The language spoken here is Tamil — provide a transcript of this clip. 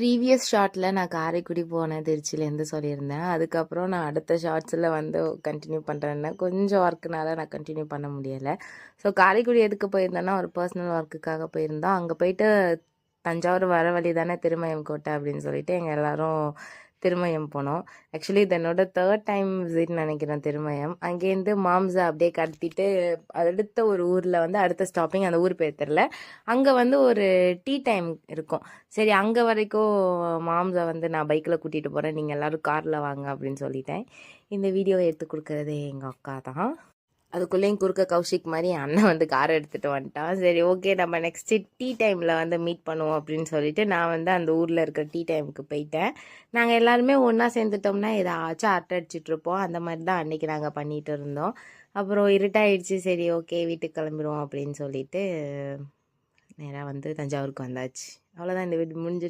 ப்ரீவியஸ் ஷார்ட்டில் நான் காரைக்குடி போனேன் திருச்சியிலேருந்து சொல்லியிருந்தேன். அதுக்கப்புறம் நான் அடுத்த ஷார்ட்ஸில் வந்து கண்டினியூ பண்ணுறேன்னா கொஞ்சம் ஒர்க்குனால நான் கண்டினியூ பண்ண முடியலை. ஸோ காரைக்குடி எதுக்கு போயிருந்தேன்னா ஒரு பர்சனல் ஒர்க்குக்காக போயிருந்தோம். அங்கே போயிட்டு தஞ்சாவூர் வர வழி தானே திருமயம் கோட்டை அப்படின்னு சொல்லிட்டு எங்கள் எல்லோரும் திருமயம் போனோம். ஆக்சுவலி இது என்னோட தேர்ட் டைம் விசிட் நினைக்கிறேன் திருமயம். அங்கேருந்து மாம்ஸை அப்படியே கடத்திட்டு அடுத்த ஒரு ஊரில் வந்து அடுத்த ஸ்டாப்பிங் அந்த ஊர் பேர் தெரில அங்கே வந்து ஒரு டீ டைம் இருக்கும். சரி அங்கே வரைக்கும் மாம்ஸை வந்து நான் பைக்கில் கூட்டிகிட்டு போகிறேன் நீங்கள் எல்லோரும் காரில் வாங்க அப்படின்னு சொல்லிட்டேன். இந்த வீடியோவை எடுத்து கொடுக்குறது எங்கள் அக்கா தான். அதுக்குள்ளேயும் குறுக்க கௌஷிக் மாதிரி அண்ணன் வந்து காரை எடுத்துகிட்டு வந்துட்டான். சரி ஓகே நம்ம நெக்ஸ்ட்டு டீ டைமில் வந்து மீட் பண்ணுவோம் அப்படின்னு சொல்லிட்டு நான் வந்து அந்த ஊரில் இருக்கிற டீ டைமுக்கு போயிட்டேன். நாங்கள் எல்லாருமே ஒன்றா சேர்ந்துட்டோம்னா ஏதாச்சும் அரட்டை அடிச்சிட்டுருப்போம் அந்த மாதிரி தான் அன்றைக்கி நாங்கள் பண்ணிகிட்டு இருந்தோம். அப்புறம் இருட்டாயிடுச்சு. சரி ஓகே வீட்டுக்கு கிளம்பிடுவோம் அப்படின்னு சொல்லிட்டு நேராக வந்து தஞ்சாவூருக்கு வந்தாச்சு. அவ்வளோதான் இந்த வீடு முடிஞ்சிருச்சு.